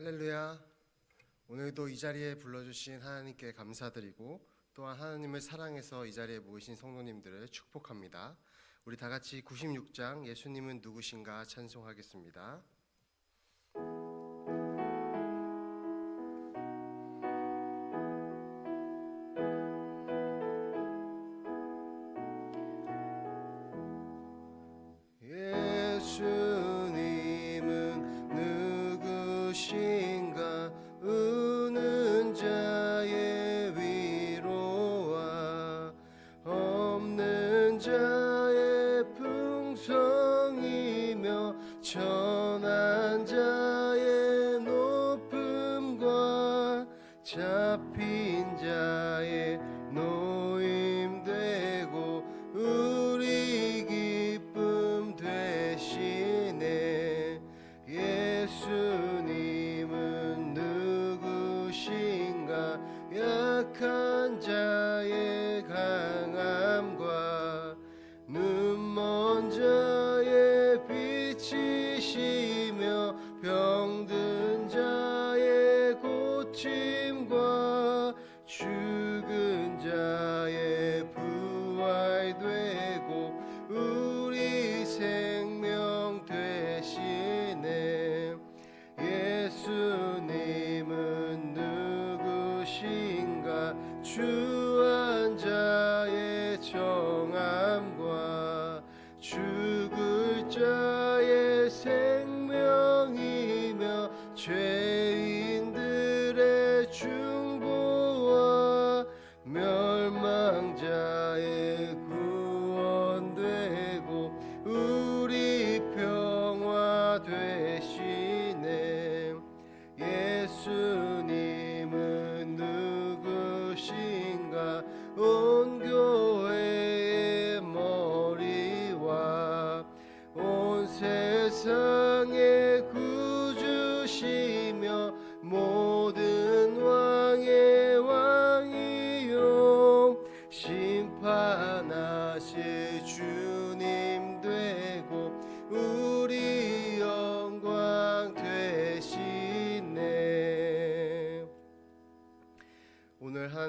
할렐루야. 오늘도 이 자리에 불러주신 하나님께 감사드리고 또한 하나님을 사랑해서 이 자리에 모이신 성도님들을 축복합니다. 우리 다 같이 96장 예수님은 누구신가 찬송하겠습니다. 높음과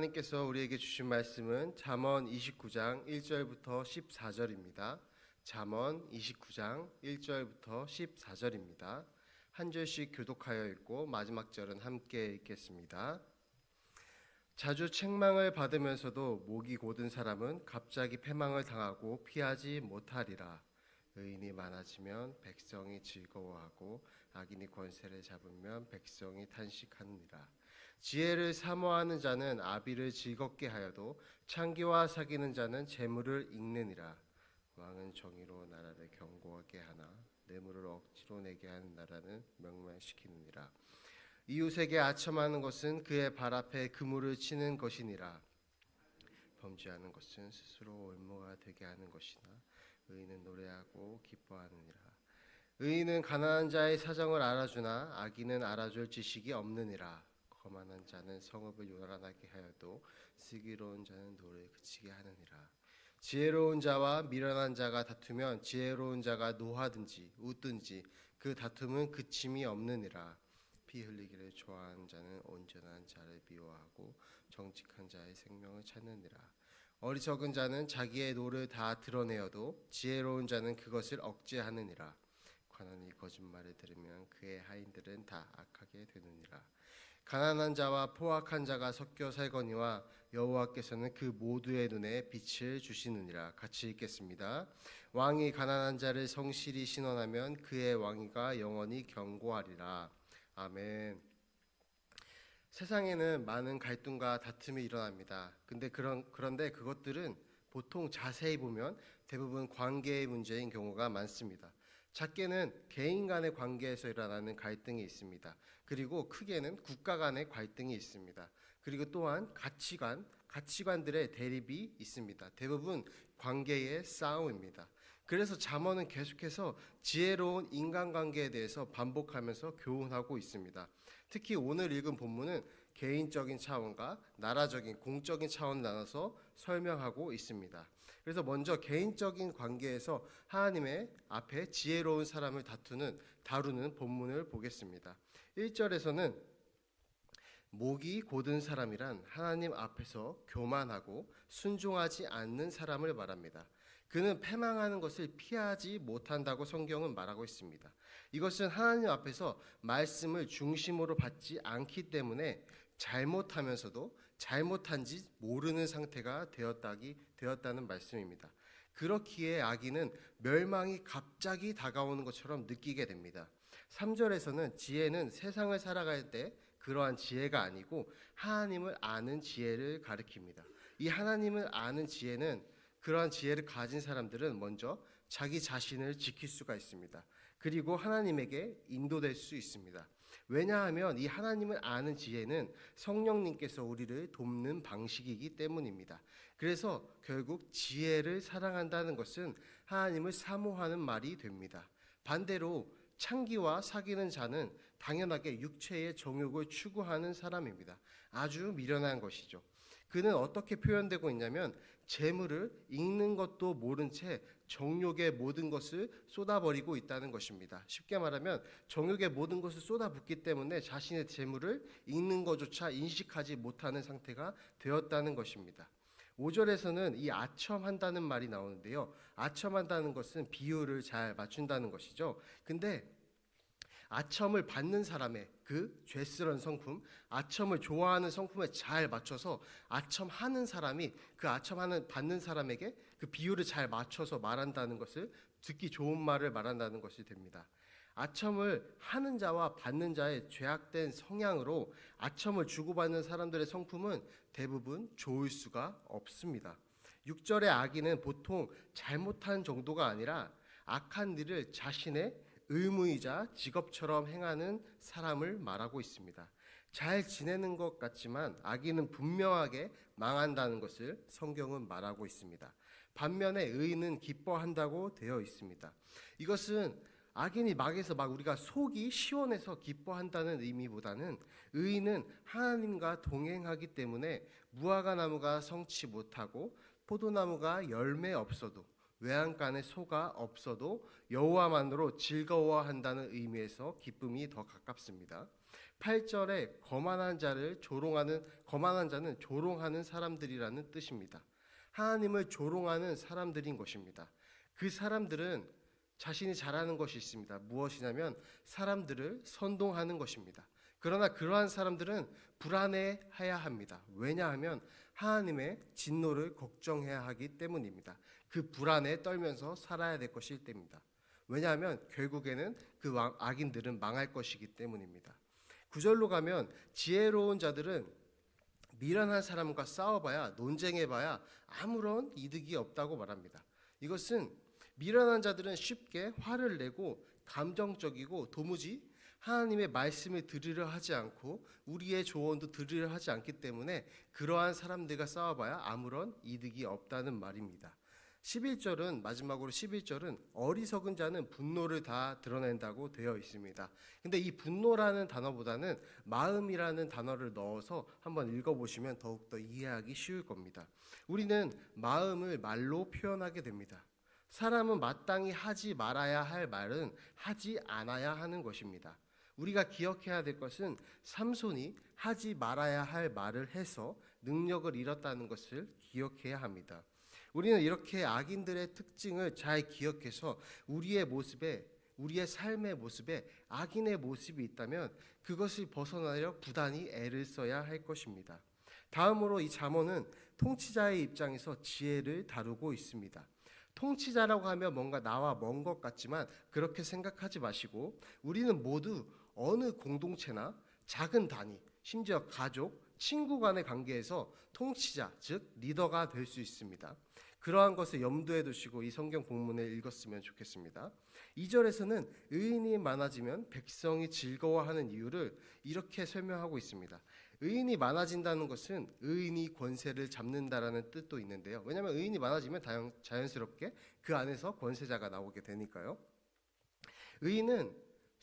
하나님께서 우리에게 주신 말씀은 잠언 29장 1절부터 14절입니다. 잠언 29장 1절부터 14절입니다. 한 절씩 교독하여 읽고 마지막 절은 함께 읽겠습니다. 자주 책망을 받으면서도 목이 곧은 사람은 갑자기 패망을 당하고 피하지 못하리라. 의인이 많아지면 백성이 즐거워하고 악인이 권세를 잡으면 백성이 탄식하느니라. 지혜를 사모하는 자는 아비를 즐겁게 하여도 창기와 사귀는 자는 재물을 읽느니라. 왕은 정의로 나라를 경고하게 하나 뇌물을 억지로 내게 하는 나라는 명망시키느니라. 이웃에게 아첨하는 것은 그의 발 앞에 그물을 치는 것이니라. 범죄하는 것은 스스로 올무가 되게 하는 것이나 의인은 노래하고 기뻐하느니라. 의인은 가난한 자의 사정을 알아주나 악인은 알아줄 지식이 없느니라. 거만한 자는 성읍을 요란하게 하여도 슬기로운 자는 노를 그치게 하느니라. 지혜로운 자와 미련한 자가 다투면 지혜로운 자가 노하든지 웃든지 그 다툼은 그침이 없느니라. 피 흘리기를 좋아하는 자는 온전한 자를 미워하고 정직한 자의 생명을 찾느니라. 어리석은 자는 자기의 노를 다 드러내어도 지혜로운 자는 그것을 억제하느니라. 관원이 거짓말을 들으면 그의 하인들은 다 악하게 되느니라. 가난한 자와 포악한 자가 섞여 살거니와 여호와께서는 그 모두의 눈에 빛을 주시느니라. 같이 읽겠습니다. 왕이 가난한 자를 성실히 신원하면 그의 왕위가 영원히 견고하리라. 아멘. 세상에는 많은 갈등과 다툼이 일어납니다. 근데 그런 그런데 그것들은 보통 자세히 보면 대부분 관계의 문제인 경우가 많습니다. 작게는 개인 간의 관계에서 일어나는 갈등이 있습니다. 그리고 크게는 국가 간의 갈등이 있습니다. 그리고 또한 가치관, 가치관들의 대립이 있습니다. 대부분 관계의 싸움입니다. 그래서 잠언은 계속해서 지혜로운 인간관계에 대해서 반복하면서 교훈하고 있습니다. 특히 오늘 읽은 본문은 개인적인 차원과 나라적인 공적인 차원을 나눠서 설명하고 있습니다. 그래서 먼저 개인적인 관계에서 하나님의 앞에 지혜로운 사람을 다투는 다루는 본문을 보겠습니다. 1절에서는 목이 고든 사람이란 하나님 앞에서 교만하고 순종하지 않는 사람을 말합니다. 그는 패망하는 것을 피하지 못한다고 성경은 말하고 있습니다. 이것은 하나님 앞에서 말씀을 중심으로 받지 않기 때문에 잘못하면서도 잘못한지 모르는 상태가 되었다기 되었다는 말씀입니다. 그렇기에 아기는 멸망이 갑자기 다가오는 것처럼 느끼게 됩니다. 3절에서는 지혜는 세상을 살아갈 때 그러한 지혜가 아니고 하나님을 아는 지혜를 가리킵니다. 이 하나님을 아는 지혜는 그러한 지혜를 가진 사람들은 먼저 자기 자신을 지킬 수가 있습니다. 그리고 하나님에게 인도될 수 있습니다. 왜냐하면 이 하나님을 아는 지혜는 성령님께서 우리를 돕는 방식이기 때문입니다. 그래서 결국 지혜를 사랑한다는 것은 하나님을 사모하는 말이 됩니다. 반대로 창기와 사귀는 자는 당연하게 육체의 정욕을 추구하는 사람입니다. 아주 미련한 것이죠. 그는 어떻게 표현되고 있냐면 재물을 읽는 것도 모른 채 정욕의 모든 것을 쏟아버리고 있다는 것입니다. 쉽게 말하면 정욕의 모든 것을 쏟아붓기 때문에 자신의 재물을 읽는 것조차 인식하지 못하는 상태가 되었다는 것입니다. 5절에서는 이 아첨한다는 말이 나오는데요. 아첨한다는 것은 비율을 잘 맞춘다는 것이죠. 근데 아첨을 받는 사람의 그 죄스런 성품, 아첨을 좋아하는 성품에 잘 맞춰서 아첨하는 사람이 그 아첨하는 받는 사람에게 그 비율을 잘 맞춰서 말한다는 것을 듣기 좋은 말을 말한다는 것이 됩니다. 아첨을 하는 자와 받는 자의 죄악된 성향으로 아첨을 주고받는 사람들의 성품은 대부분 좋을 수가 없습니다. 6절의 악인은 보통 잘못한 정도가 아니라 악한 일을 자신의 의무이자 직업처럼 행하는 사람을 말하고 있습니다. 잘 지내는 것 같지만 악인은 분명하게 망한다는 것을 성경은 말하고 있습니다. 반면에 의인은 기뻐한다고 되어 있습니다. 이것은 악인이 막에서 막 우리가 속이 시원해서 기뻐한다는 의미보다는 의인은 하나님과 동행하기 때문에 무화과 나무가 성치 못하고 포도나무가 열매 없어도 외양간에 소가 없어도 여호와만으로 즐거워한다는 의미에서 기쁨이 더 가깝습니다. 8절에 거만한 자를 조롱하는 거만한 자는 조롱하는 사람들이라는 뜻입니다. 하나님을 조롱하는 사람들인 것입니다. 그 사람들은 자신이 잘하는 것이 있습니다. 무엇이냐면 사람들을 선동하는 것입니다. 그러나 그러한 사람들은 불안해해야 합니다. 왜냐하면 하나님의 진노를 걱정해야 하기 때문입니다. 그 불안에 떨면서 살아야 될 것일 때입니다. 왜냐하면 결국에는 그 악인들은 망할 것이기 때문입니다. 구절로 가면 지혜로운 자들은 미련한 사람과 싸워봐야 논쟁해봐야 아무런 이득이 없다고 말합니다. 이것은 미련한 자들은 쉽게 화를 내고 감정적이고 도무지 하나님의 말씀을 들으려 하지 않고 우리의 조언도 들으려 하지 않기 때문에 그러한 사람들과 싸워봐야 아무런 이득이 없다는 말입니다. 11절은 마지막으로 11절은 어리석은 자는 분노를 다 드러낸다고 되어 있습니다. 근데 이 분노라는 단어보다는 마음이라는 단어를 넣어서 한번 읽어 보시면 더욱더 이해하기 쉬울 겁니다. 우리는 마음을 말로 표현하게 됩니다. 사람은 마땅히 하지 말아야 할 말은 하지 않아야 하는 것입니다. 우리가 기억해야 될 것은 삼손이 하지 말아야 할 말을 해서 능력을 잃었다는 것을 기억해야 합니다. 우리는 이렇게 악인들의 특징을 잘 기억해서 우리의 모습에 우리의 삶의 모습에 악인의 모습이 있다면 그것을 벗어나려 부단히 애를 써야 할 것입니다. 다음으로 이 잠언은 통치자의 입장에서 지혜를 다루고 있습니다. 통치자라고 하면 뭔가 나와 먼 것 같지만 그렇게 생각하지 마시고 우리는 모두 어느 공동체나 작은 단위, 심지어 가족, 친구 간의 관계에서 통치자, 즉 리더가 될 수 있습니다. 그러한 것을 염두에 두시고 이 성경 본문을 읽었으면 좋겠습니다. 2절에서는 의인이 많아지면 백성이 즐거워하는 이유를 이렇게 설명하고 있습니다. 의인이 많아진다는 것은 의인이 권세를 잡는다라는 뜻도 있는데요. 왜냐하면 의인이 많아지면 자연스럽게 그 안에서 권세자가 나오게 되니까요. 의인은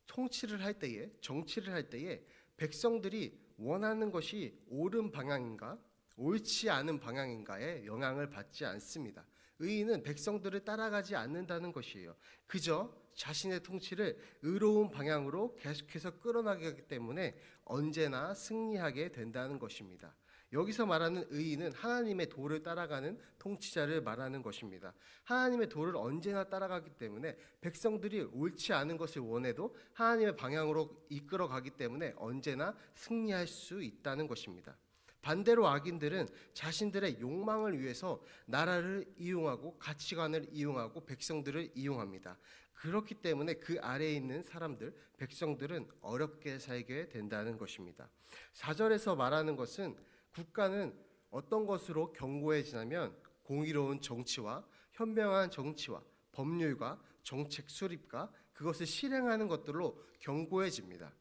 통치를 할 때에 정치를 할 때에 백성들이 원하는 것이 옳은 방향인가 옳지 않은 방향인가에 영향을 받지 않습니다. 의인은 백성들을 따라가지 않는다는 것이에요. 그저 자신의 통치를 의로운 방향으로 계속해서 끌어나가기 때문에 언제나 승리하게 된다는 것입니다. 여기서 말하는 의인은 하나님의 도를 따라가는 통치자를 말하는 것입니다. 하나님의 도를 언제나 따라가기 때문에 백성들이 옳지 않은 것을 원해도 하나님의 방향으로 이끌어 가기 때문에 언제나 승리할 수 있다는 것입니다. 반대로 악인들은 자신들의 욕망을 위해서 나라를 이용하고 가치관을 이용하고 백성들을 이용합니다. 그렇기 때문에 그 아래에 있는 사람들, 백성들은 어렵게 살게 된다는 것입니다. 4절에서 말하는 것은 국가는 어떤 것으로 견고해지냐면 공의로운 정치와 현명한 정치와 법률과 정책 수립과 그것을 실행하는 것들로 견고해집니다.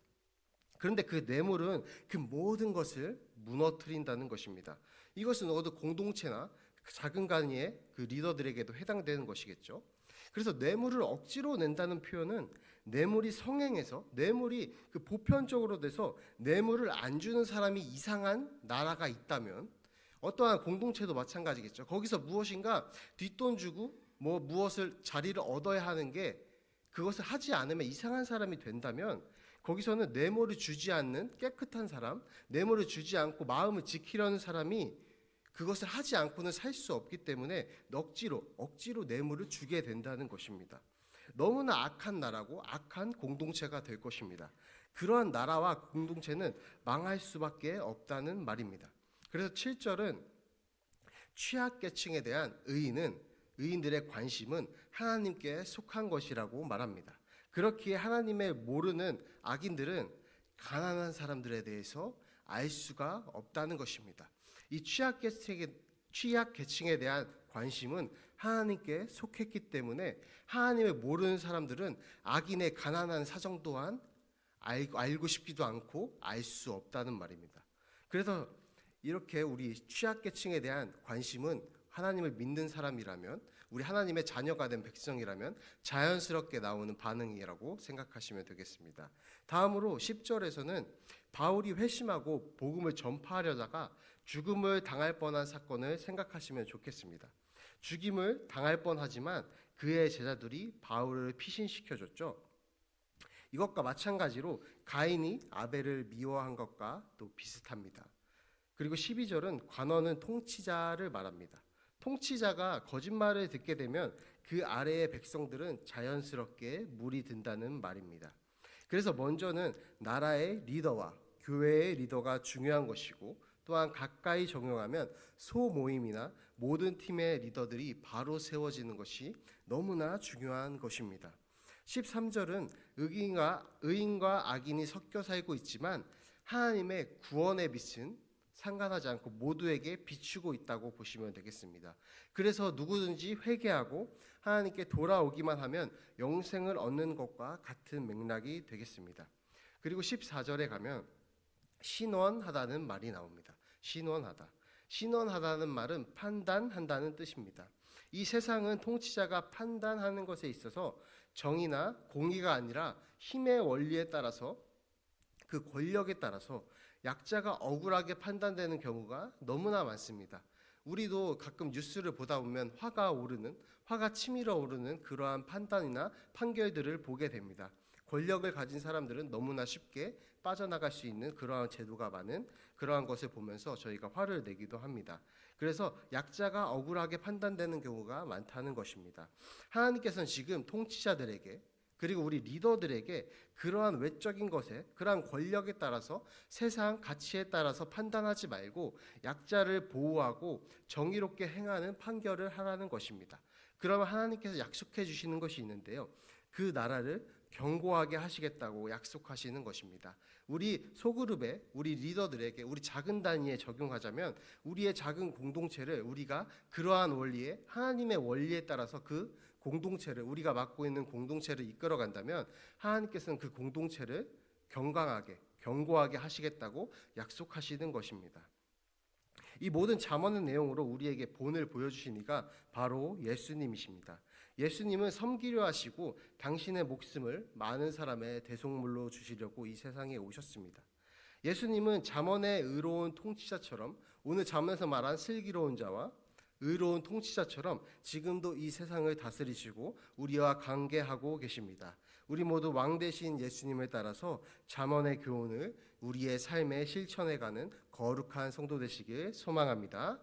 그런데 그 뇌물은 그 모든 것을 무너뜨린다는 것입니다. 이것은 어느 공동체나 작은 단위의 그 리더들에게도 해당되는 것이겠죠. 그래서 뇌물을 억지로 낸다는 표현은 뇌물이 성행해서 뇌물이 그 보편적으로 돼서 뇌물을 안 주는 사람이 이상한 나라가 있다면 어떠한 공동체도 마찬가지겠죠. 거기서 무엇인가 뒷돈 주고 뭐 무엇을 자리를 얻어야 하는 게 그것을 하지 않으면 이상한 사람이 된다면 거기서는 뇌물을 주지 않는 깨끗한 사람, 뇌물을 주지 않고 마음을 지키려는 사람이 그것을 하지 않고는 살 수 없기 때문에 억지로 억지로 뇌물을 주게 된다는 것입니다. 너무나 악한 나라고 악한 공동체가 될 것입니다. 그러한 나라와 공동체는 망할 수밖에 없다는 말입니다. 그래서 7절은 취약계층에 대한 의인은 의인들의 관심은 하나님께 속한 것이라고 말합니다. 그렇기에 하나님의 모르는 악인들은 가난한 사람들에 대해서 알 수가 없다는 것입니다. 이 취약계층에, 취약계층에 대한 관심은 하나님께 속했기 때문에 하나님을 모르는 사람들은 악인의 가난한 사정 또한 알고, 알고 싶지도 않고 알 수 없다는 말입니다. 그래서 이렇게 우리 취약계층에 대한 관심은 하나님을 믿는 사람이라면 우리 하나님의 자녀가 된 백성이라면 자연스럽게 나오는 반응이라고 생각하시면 되겠습니다. 다음으로 10절에서는 바울이 회심하고 복음을 전파하려다가 죽음을 당할 뻔한 사건을 생각하시면 좋겠습니다. 죽임을 당할 뻔하지만 그의 제자들이 바울을 피신시켜 줬죠. 이것과 마찬가지로 가인이 아벨을 미워한 것과 또 비슷합니다. 그리고 12절은 관원은 통치자를 말합니다. 통치자가 거짓말을 듣게 되면 그 아래의 백성들은 자연스럽게 물이 든다는 말입니다. 그래서 먼저는 나라의 리더와 교회의 리더가 중요한 것이고 또한 가까이 적용하면 소모임이나 모든 팀의 리더들이 바로 세워지는 것이 너무나 중요한 것입니다. 13절은 의인과 의인과 악인이 섞여 살고 있지만 하나님의 구원의 빛은 상관하지 않고 모두에게 비추고 있다고 보시면 되겠습니다. 그래서 누구든지 회개하고 하나님께 돌아오기만 하면 영생을 얻는 것과 같은 맥락이 되겠습니다. 그리고 14절에 가면 신원하다는 말이 나옵니다. 신원하다. 신원하다는 말은 판단한다는 뜻입니다. 이 세상은 통치자가 판단하는 것에 있어서 정의나 공의가 아니라 힘의 원리에 따라서 그 권력에 따라서 약자가 억울하게 판단되는 경우가 너무나 많습니다. 우리도 가끔 뉴스를 보다 보면 화가 오르는, 화가 치밀어 오르는 그러한 판단이나 판결들을 보게 됩니다. 권력을 가진 사람들은 너무나 쉽게 빠져나갈 수 있는 그러한 제도가 많은 그러한 것을 보면서 저희가 화를 내기도 합니다. 그래서 약자가 억울하게 판단되는 경우가 많다는 것입니다. 하나님께서는 지금 통치자들에게 그리고 우리 리더들에게 그러한 외적인 것에 그러한 권력에 따라서 세상 가치에 따라서 판단하지 말고 약자를 보호하고 정의롭게 행하는 판결을 하라는 것입니다. 그러면 하나님께서 약속해 주시는 것이 있는데요. 그 나라를 견고하게 하시겠다고 약속하시는 것입니다. 우리 소그룹에 우리 리더들에게 우리 작은 단위에 적용하자면 우리의 작은 공동체를 우리가 그러한 원리에 하나님의 원리에 따라서 그 공동체를 우리가 맡고 있는 공동체를 이끌어 간다면 하나님께서는 그 공동체를 건강하게 견고하게 하시겠다고 약속하시는 것입니다. 이 모든 잠언의 내용으로 우리에게 본을 보여주신 이가 바로 예수님이십니다. 예수님은 섬기려 하시고 당신의 목숨을 많은 사람의 대속물로 주시려고 이 세상에 오셨습니다. 예수님은 잠언의 의로운 통치자처럼 오늘 잠언에서 말한 슬기로운 자와 의로운 통치자처럼 지금도 이 세상을 다스리시고 우리와 관계하고 계십니다. 우리 모두 왕 대신 예수님을 따라서 잠언의 교훈을 우리의 삶에 실천해가는 거룩한 성도 되시길 소망합니다.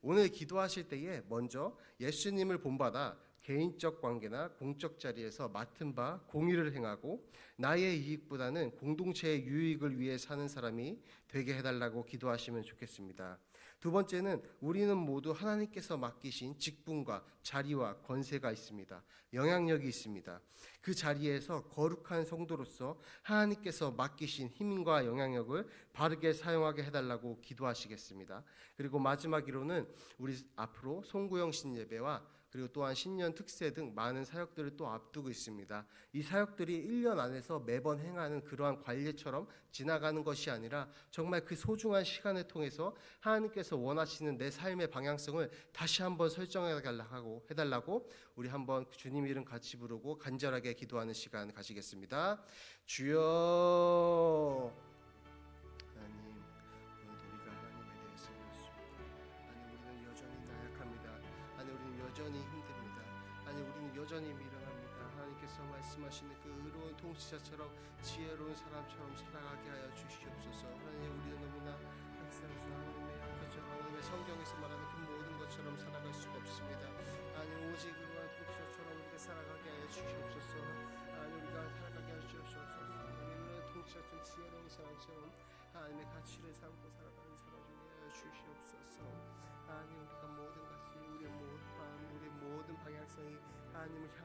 오늘 기도하실 때에 먼저 예수님을 본받아 개인적 관계나 공적 자리에서 맡은 바 공의를 행하고 나의 이익보다는 공동체의 유익을 위해 사는 사람이 되게 해달라고 기도하시면 좋겠습니다. 두 번째는 우리는 모두 하나님께서 맡기신 직분과 자리와 권세가 있습니다. 영향력이 있습니다. 그 자리에서 거룩한 성도로서 하나님께서 맡기신 힘과 영향력을 바르게 사용하게 해달라고 기도하시겠습니다. 그리고 마지막으로는 우리 앞으로 송구영 신 예배와 그리고 또한 신년 특세 등 많은 사역들을 또 앞두고 있습니다. 이 사역들이 1년 안에서 매번 행하는 그러한 관례처럼 지나가는 것이 아니라 정말 그 소중한 시간을 통해서 하나님께서 원하시는 내 삶의 방향성을 다시 한번 설정해 달라고 해달라고 우리 한번 주님 이름 같이 부르고 간절하게 기도하는 시간 가지겠습니다. 주여 여전히 미련합니다. 하나님께서 말씀하시는 그 의로운 통치자처럼 지혜로운 사람처럼 살아가게 하여 주시옵소서. 하나님 우리는 너무나 항상 하나님의 그저 하나님의 성경에서 말하는 그 모든 것처럼 살아갈 수가 없습니다. 아니 오직 의로운 통치자처럼 우리가 살아가게 하여 주시옵소서. 아니 우리가 살아가게 하여 주시옵소서. 하나님 통치자처럼 지혜로운 사람처럼 하나님의 가치를 삼고 살아가는 사람 되게 하여 주시옵소서. 하나님 우리가 모든 것이 우리의 모든 방향성이 하나님을 향한